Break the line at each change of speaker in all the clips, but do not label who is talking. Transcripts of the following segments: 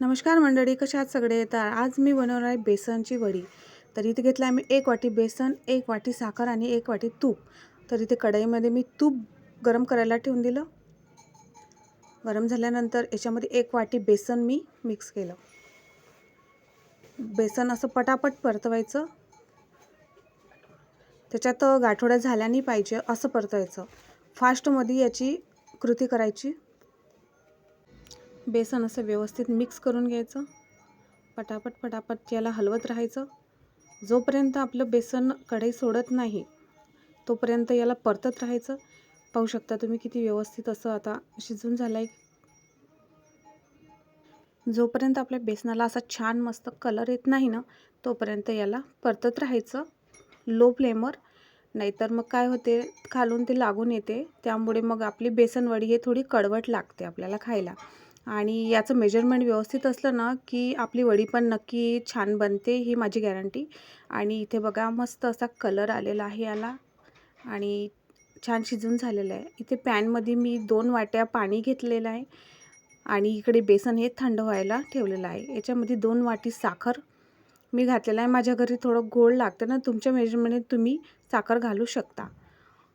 नमस्कार मंडळी कशा आहात सगळे? तर आज मी बनवणार आहे बेसनची वडी. तर इथे घेतलं आहे मी एक वाटी बेसन एक वाटी साखर आणि एक वाटी तूप. तर इथे कढईमध्ये मी तूप गरम करायला ठेवून दिलं. गरम झाल्यानंतर याच्यामध्ये एक वाटी बेसन मी मिक्स केलं. बेसन असं पटापट परतवायचं. त्याच्यात गाठोड्या झाल्या नाही पाहिजे असं परतवायचं. फास्टमध्ये याची कृती करायची. बेसन असं व्यवस्थित मिक्स करून घ्यायचं. पटापट पटापट याला हलवत राहायचं. जोपर्यंत आपलं बेसन कढई सोडत नाही तोपर्यंत याला परतत राहायचं. पाहू शकता तुम्ही किती व्यवस्थित असं आता शिजून झालं आहे जोपर्यंत आपल्या बेसनाला असा छान मस्त कलर येत नाही ना तोपर्यंत याला परतत राहायचं. लो फ्लेमवर नाहीतर मग काय होते खालून ते लागून येते. त्यामुळे मग आपली बेसनवडी हे थोडी कडवट लागते आपल्याला खायला. आणि याचं मेजरमेंट व्यवस्थित असलं ना की आपली वडी पण नक्की छान बनते ही माझी गॅरंटी आणि इथे बघा मस्त असा कलर आलेला आहे याला. आणि छान शिजून झालेलं आहे. इथे पॅनमध्ये मी दोन वाट्या पाणी घेतलेलं आहे. आणि इकडे बेसन हे थंड व्हायला ठेवलेलं आहे. याच्यामध्ये दोन वाटी साखर मी घातलेलं आहे. माझ्या घरी थोडं गोड लागतं ना तुमच्या मेजरमेंट तुम्ही साखर घालू शकता.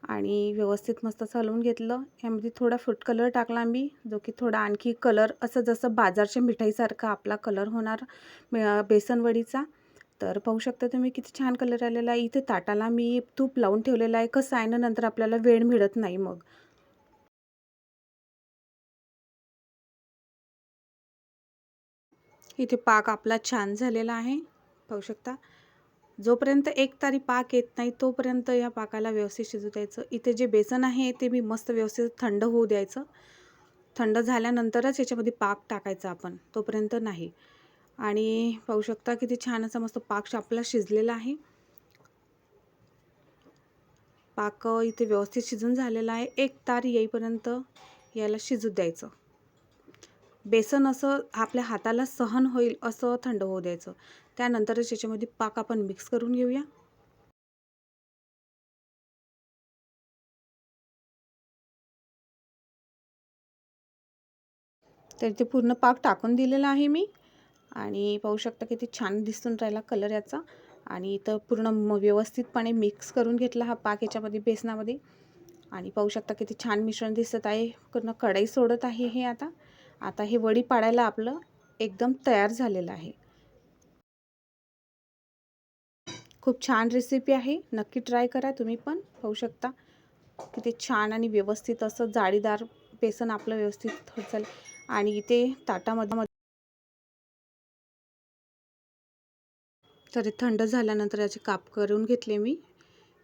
आणि व्यवस्थित मस्त हलवून घेतलं. यामध्ये थोडा फूड कलर टाकला मी जो की थोडा आणखी कलर असं जसं बाजारच्या मिठाईसारखा आपला कलर होणार बेसनवडीचा. तर पाहू शकता तुम्ही किती छान कलर आलेला आहे. इथे ताटाला मी तूप लावून ठेवलेलं आहे. कसं आहे ना नंतर आपल्याला वेळ मिळत नाही मग. इथे पाक आपला छान झालेला आहे. पाहू शकता. जोपर्यंत एक तारी पाक येत नाही तोपर्यंत या पाकाला व्यवस्थित शिजू द्यायचं. इथे जे बेसन आहे ते मी मस्त व्यवस्थित थंड होऊ द्यायचं. थंड झाल्यानंतरच याच्यामध्ये पाक टाकायचा आपण तोपर्यंत नाही. आणि पाहू शकता किती छान असा मस्त पाक आपला शिजलेला आहे. पाक इथे व्यवस्थित शिजून झालेला आहे. एक तार येईपर्यंत याला शिजू द्यायचं. बेसन असं आपल्या हाताला सहन होईल असं थंड होऊ द्यायचं. त्यानंतरच याच्यामध्ये पाक आपण मिक्स करून घेऊया. तर ते पूर्ण पाक टाकून दिलेला आहे मी. आणि पाहू शकता किती छान दिसून राहिला कलर याचा. आणि इथं पूर्ण व्यवस्थितपणे मिक्स करून घेतला हा पाक याच्यामध्ये बेसनामध्ये. आणि पाहू शकता किती छान मिश्रण दिसत आहे. पूर्ण कढई सोडत आहे हे आता. आता हे वडी पाडायला आपलं एकदम तयार झालेलं आहे. खूप छान रेसिपी आहे. नक्की ट्राय करा तुम्ही पण. पाहू शकता किती छान आणि व्यवस्थित असं जाळीदार बेसन आपलं व्यवस्थित होत आणि इथे ताटामध्ये तर थंड झाल्यानंतर याचे काप करून घेतले मी.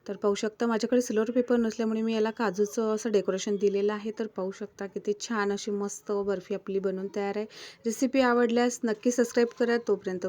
तर पाहू शकता माझ्याकडे सिल्वर पेपर नसल्यामुळे मी याला काजूचं असं डेकोरेशन दिलेलं आहे. तर पाहू शकता किती छान अशी मस्त बर्फी आपली बनवून तयार आहे. रेसिपी आवडल्यास नक्की सबस्क्राईब करा. तोपर्यंत